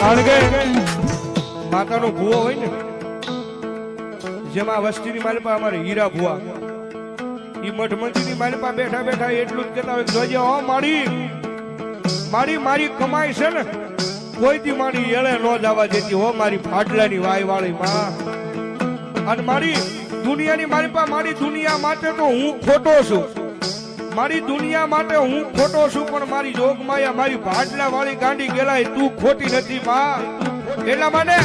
કારણ કે માતાનો ભૂવો હોય ને, જેમાં વસ્તીની માલિપા અમારે હીરા ભૂવા. એ મઠ મંદિરની માલિપા બેઠા બેઠા એટલું જ કહેતા હોય જોજે હો મારી મારી મારી કમાઈ છે ને કોઈ થી મારી એળે ન જવા દેતી? હો, મારી ફાટલાની વાય વાળી માં. અને મારી દુનિયાની મારી પાસે મારી દુનિયા માટે તો હું ખોટો છું. મારી દુનિયા માટે હું ખોટો છું, પણ મારી જોગમાયા, મારી ભાડલા વાળી ગાંડી ગેલાય, તું ખોટી નથી, માં. એટલા માટે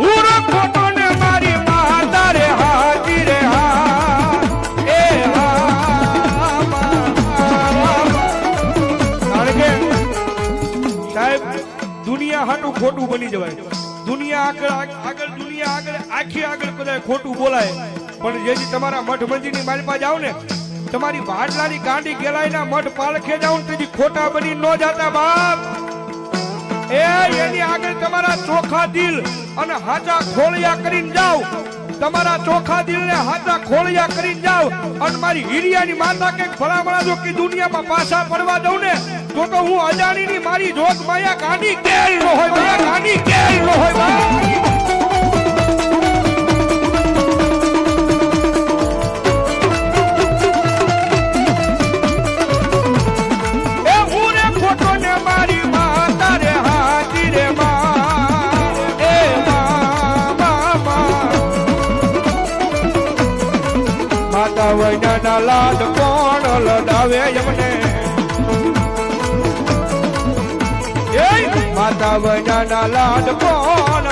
હું ખોટો ને મારી માં હાજી રે હા. સાહેબ, દુનિયા હાટું ખોટું બની જવાય. દુનિયા આગળ આગળ, દુનિયા આગળ, આખી આગળ કદાચ ખોટું બોલાય. પણ જેથી તમારા મઠ મંદિરની માલિપા જાવ ને તમારી વાડલાની ગાંડી ગેલાઈના મઠ પાલખે જાઉં તેથી ખોટા બની ન જાતા બાપ. એ, એની આગળ તમારા ચોખા દિલ અને હાચા ખોળિયા કરીને જાવ તમારા ચોખા દિલ ને હાચા ખોળિયા કરીને જાવ અને મારી હિરિયાની માતા કે ભલામણા જો કે દુનિયામાં પાછા પડવા દઉં ને, તો તો હું અજાણીની મારી જોત માયા ગાંડી કેલ નો હોય, માયા ગાંડી કેલ નો હોય વૈના લાડ કોણ લડાવે એમને એ માતા વૈના લાડ કોણ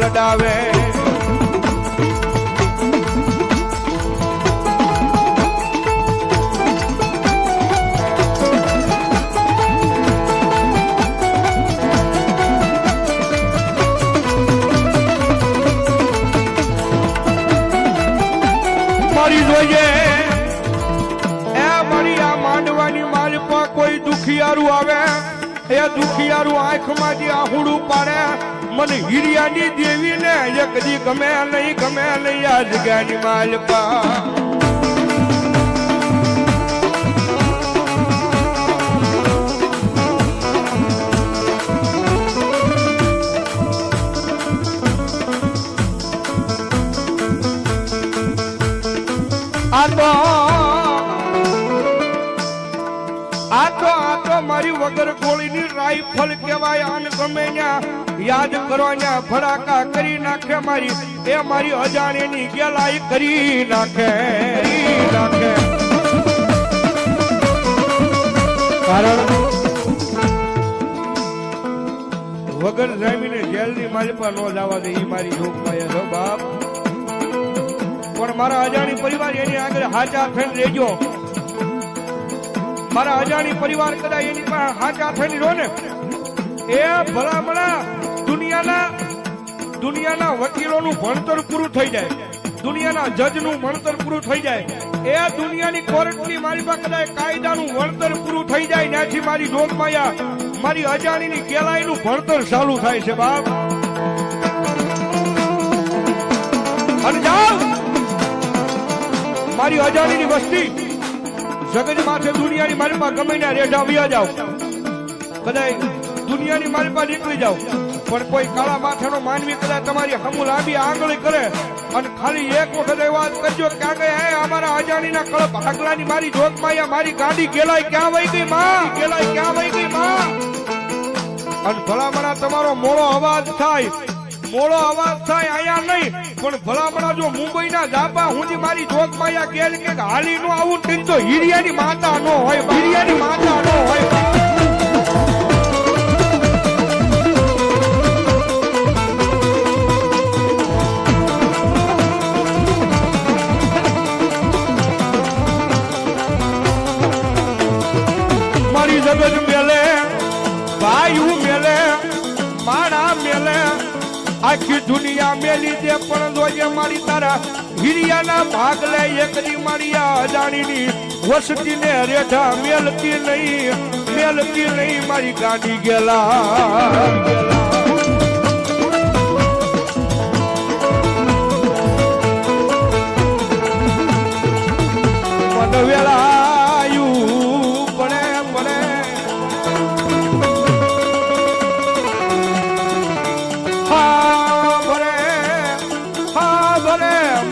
લડાવે? દુખિયારું આંખમાંથી આહુડું પાડે. મને હિરિયાની દેવી ને એ કદી ગમે નહીં ગમે નહીં આ જગ્યાની મારી વગર રાઈફલ કહેવાય આને ગમે યાદ કરો ન્યા ફડાકા કરી નાખે મારી. એ મારી અજાણીની ગેલાઈ કરી નાખે નાખે. કારણ વગર જામીને જેલની માલિપા નો જવા દે એ મારી જોગમાં છે બાપ. પણ મારા અજાણી પરિવાર એની આગળ હાચા થઈને રહેજો. મારા અજાણી પરિવાર કદાચ એની પાસે હાચા થઈને રહો ને. એ ભલામણા દુનિયાના દુનિયાના વકીલોનું ભણતર પૂરું થઈ જાય. દુનિયાના જજનું ભણતર પૂરું થઈ જાય. એ દુનિયાની કોર્ટની મારી પાસે કદાચ કાયદાનું ભણતર પૂરું થઈ જાય. ત્યાંથી મારી જોગમાયા મારી અજાણીની કેલાઈનું ભણતર ચાલુ થાય છે બાપ. અને જાઓ! મારી અજાણીની વસ્તી જગત માથે દુનિયાની મારીમાં ગમે ને રેઢા વ્યા જાવ કદાચ દુનિયાની મારીમાં નીકળી જાવ પણ કોઈ કાળા માથાનો માનવી કદાચ તમારી હમુ લાંબી આંગળી કરે અને ખાલી એક વખત એ વાત કરજો કે આગળ હે, અમારા અજાણીના કળપ આગલાની મારી જોત માયા મારી ગાડી ગેલાય ક્યાં વહી ગઈ માં? ગેલાય ક્યાં વહી ગઈ માં? અને ભલામણા તમારો મોડો અવાજ થાય. મોડો અવાજ થાય, અહીંયા નહીં. પણ ભલામણા જો મુંબઈના જાપા હુંથી મારી જોગ માયા કેલ કે હાલી નો આવું તો હિરિયાની માતા નો હોય હિરિયાની માતા નો હોય દુનિયા મેલી દે પણ જોજે મારી તારા. હિરિયાના ભાગ લે એકરી મારી અજાણીની. વસતી ને રેઠા મેલતી નહીં મેલતી નહીં મારી ગાડી ગેલા. મન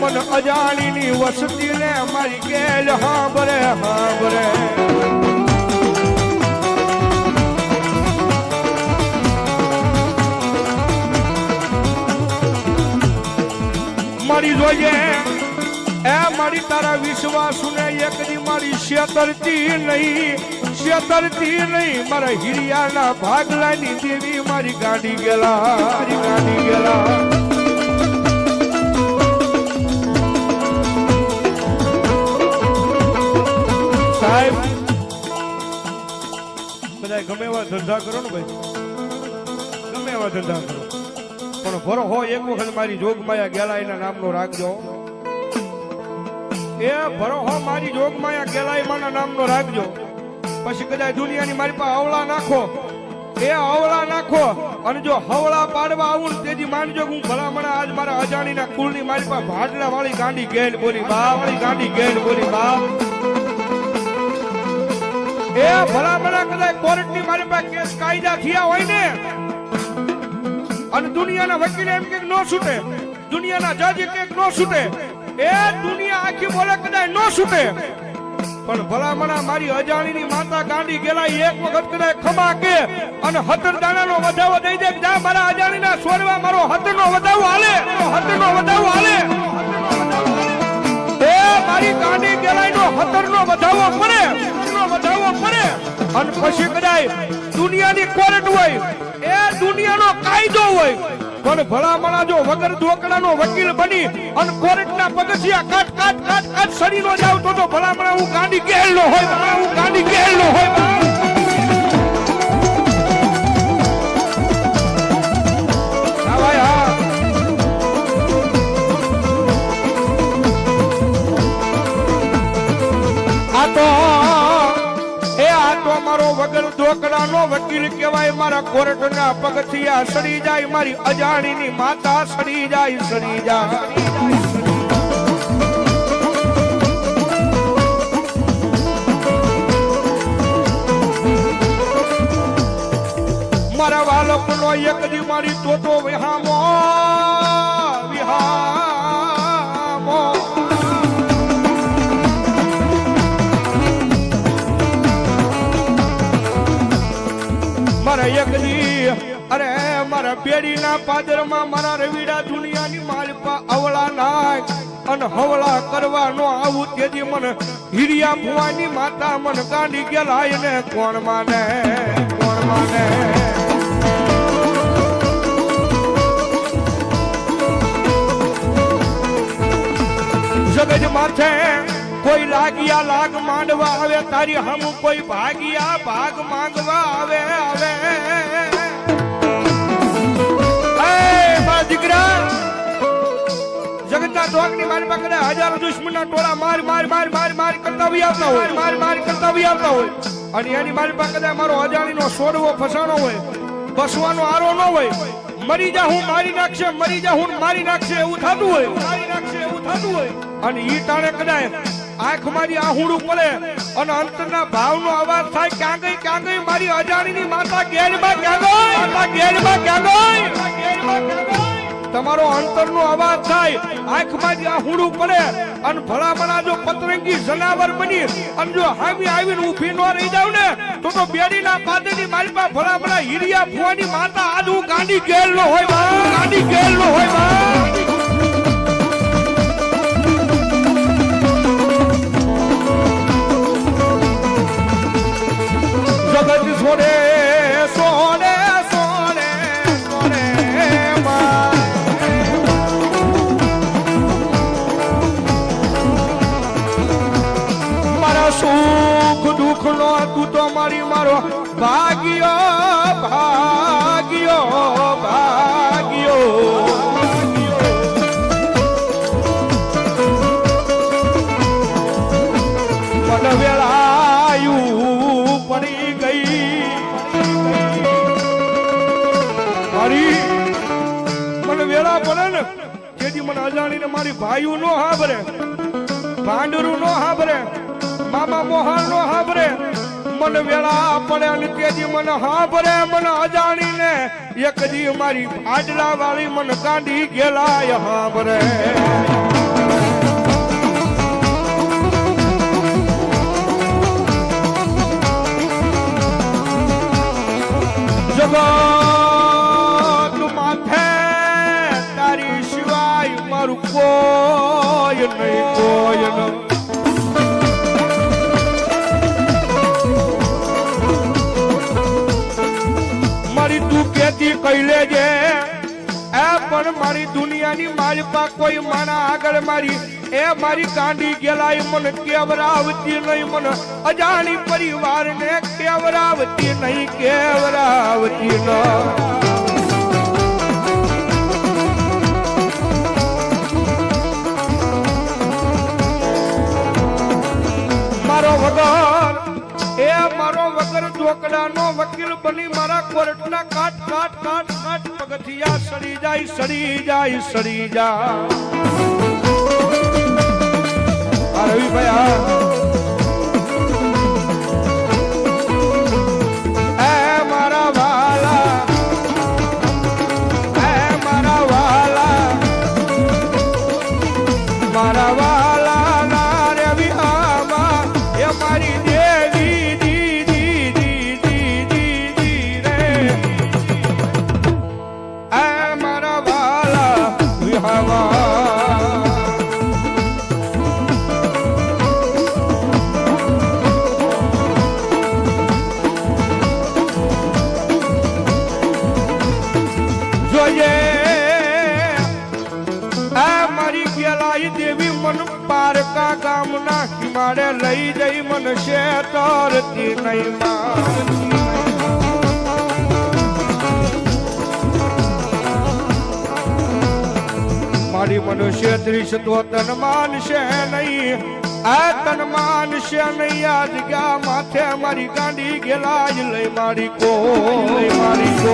અજાણીની વસતી ને મારી ગેલ હાંભરે હાંભરે. મારી જોઈએ, એ મારી તારા વિશ્વાસ ને એક દી મારી શેતરતી નહીં શેતરતી નહીં. મારા હિરિયાના ભાગલાની દેવી મારી ગાડી ગેલા, મારી ગાડી ગેલા. સાહેબ. બધા ગમે એવા ધંધા કરો ને ભાઈ. ગમે એવા ધંધા કરો. પણ ભરો હો, એક વખત મારી જોગમાયા ગેલાઈ ના નામનો રાખજો. એ ભરો હો, મારી જોગમાયા ગેલાઈ માના નામનો રાખજો. પછી કદાચ દુનિયાની મારી પાસે અવળા નાખો. એ અવળા નાખો અને જો હવળા પાડવા આવું તેથી માનજો હું ભલામણ આજ મારા અજાણીના કુળની મારી પાસે ભાડલા વાળી ગાંડી ગેલ બોલી, બા વાળી ગાંડી ગેલ બોલી, બા. એ ભલામણા કદાચ કોર્ટની મારી પાસે કેસ કાયદા થયા હોય ને, અને દુનિયાના વકીલ એમ કે નો છૂટે, દુનિયાના જજ કે નો છૂટે, એ દુનિયા આખી બોલે કદાચ નો છૂટે. પણ ભલામણા મારી અજાણીની માતા ગાંડી ગેલા એક વખત કદાચ ખમા કે અને હતર દાણાનો વધાવો દઈ દે જા મારા અજાણીના સોરવા મારો હતરનો વધાવો હાલે હતરનો વધાવો હાલે. એ મારી ગાંડી હતર નો વધાવો પડે અને પછી કદાય દુનિયાની કોર્ટ હોય, એ દુનિયાનો કાયદો હોય, પણ ભલામણા જો વગર ધોકડાનો વકીલ બની અને કોર્ટના પગથિયા કાટ કાટ કાટ કાટ સડીનો જાવ તો તો હું ગાંડી ગેલનો હોય હું ગાંડી ગેલનો હોય. ભાઈ, હા. મારો નો વકીલ કહેવાય, મારા કોર્ટના પગથિયા સડી જાય, મારી અજાણીની માતા સડી જાય સડી જાય. મારા બાળકનો એક દી મારી તોતો વિહામો વિહામો. અરે મારા બેડીના પાદરમાં મારા રવિડા દુનિયાની માલપા અવળા નાખ અને હવળા કરવાનો આવું તેથી મને હિરિયા ભુવાની માતા મન ગાંડી ગેલાય ને કોણ માને? કોણ માને? જગજ માથે કોઈ લાગ્યા લાગ માંડવા આવે તારી હમ કોઈ ભાગિયા ભાગ માંગવા આવે આવે. દીકરા. જગતના દોગની મારી પાસે હજારો દુશ્મનના ટોળા માર માર માર માર માર કરતા બી આવતા હોય. માર માર કરતા બી આવતા હોય. અને એની મારી પાસે મારો અજાણીનો સોડવો ફસાણો હોય. બસવાનો આરો ન હોય. મરી જા હું મારી નાખશે મરી જા હું મારી નાખશે એવું થતું હોય. મારી નાખશે એવું થતું હોય. અને ઈ ટાણે કદાચ આંખ મારી આહુડું પડે અને અંતરના ભાવનો અવાજ થાય ક્યાં ગઈ ક્યાં ગઈ મારી અજાણીની માતા ગેરમાં ક્યાં ગઈ માતા ગેરમાં ક્યાં ગઈ તમારો અંતરનો અવાજ થાય આંખમાં આહુડું પડે અને ભલામણા જો પતરંગી જનાવર બની અને જો હામી આવીને ઊભી ન રહી જાવ ને, તો તો બેડીના પાદરની મારી પાસે ભલામણા હિરિયા ફુવાની માતા આજ હું ગાંડી ગેલ નો હોય ગાંડી ગેલ નો હોય સુખ દુઃખ નો તું તો મારી મારો ભાગ્યો ભાગ્યો ભાગ્યો. મન વેળાયું પડી ગઈ. મારી મને વેળા પડે ને, જેથી મને અજાણીને મારી ભાઈઓ નો હાભરે ભાંડરું નો હાભરે બાબા મોહન નો હાબરે મન વેળા પડે નિત્યજી મન હાબરે મન અજાણી ને એકજી મારી આડલા વાળી મન કાઢી ગેલા હાબરે માથે તારી સિવાય મારું કોઈ નહીં કોઈ કહી લેજે. એ પણ મારી દુનિયાની માલપા કોઈ માણા આગળ મારી. એ મારી કાંડી ગેલાય મને કેવરાવતી નહીં. મને અજાણી પરિવારને કેવરાવતી નહીં, કેવરાવતી ન. મારો મારો વગર ચોકડાનો વકીલ બની મારા કોર્ટના કાટ કાટ કાટ કાટ. પગથિયા સડી જાય સડી જાય સડી જાય. રવિભાઈ, આ. મન પારકા ગામના કિમાડે લઈ જઈ મન શેતરતી નહીં મારતી મારી મનુષ્ય ત્રીસ તો તન માનશે નહીં. આ તન માનશે નહીં. આ જગ્યા માથે મારી ગાંડી ગેલાય લઈ મારી કો લઈ મારી કો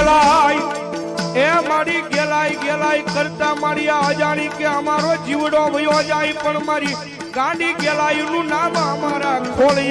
ગેલાઈ એ મારી ગેલાઈ ગેલાઈ કરતા મારી આ અજાણી કે અમારો જીવડો વયો જાય. પણ મારી ગાંડી ગેલાઈ નું નામ અમારા ખોળી